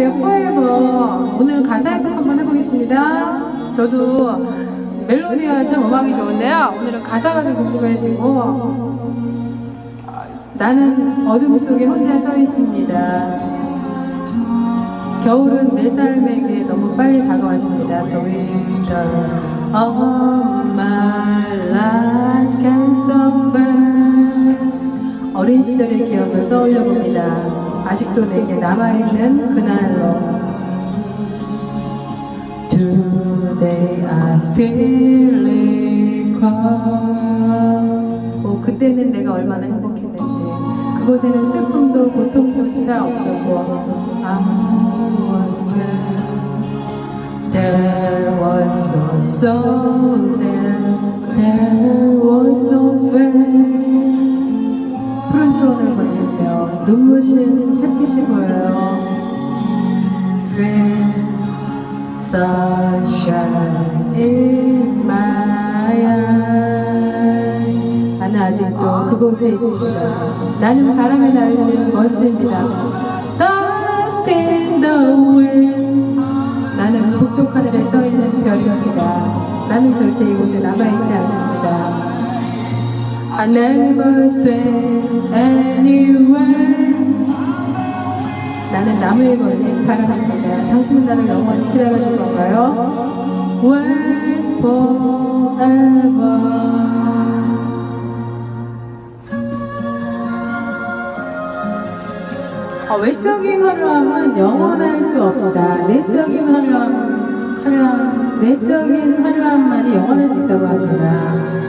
제 Forever 오늘은 가사 해석 한번 해보겠습니다. 저도 멜로디와 참 음악이 좋은데요. 오늘은 가사가 좀 궁금해지고 나는 어둠 속에 혼자 서 있습니다. 겨울은 내 삶에게 너무 빨리 다가왔습니다. The winter of my life came so fast. 어린 시절의 기억을 떠올려 봅니다. 아직도 내게 남아있는 그날로. Today I feel cold. 오, 그때는 내가 얼마나 행복했는지. 그곳에는 슬픔도 고통조차 없었고. I was there. There was no soul. There 눈부신 햇빛이 보여요. Sunshine in my eyes. 나는 아직도 그곳에 있습니다. 나는 바람에 날리는 먼지입니다. Dust in the wind. 나는 북쪽 하늘에 떠있는 별입니다. 나는 절대 이곳에 남아있지 않습니다. I never stay anywhere. 나는 나무에 걸린 바람입니다. 당신은 나를 영원히 기다려줄 건가요? Wait forever. 어, 외적인 화려함은 영원할 수 없다. 내적인 화려함, 화려함, 내적인 화려함만이 영원할 수 있다고 합니다.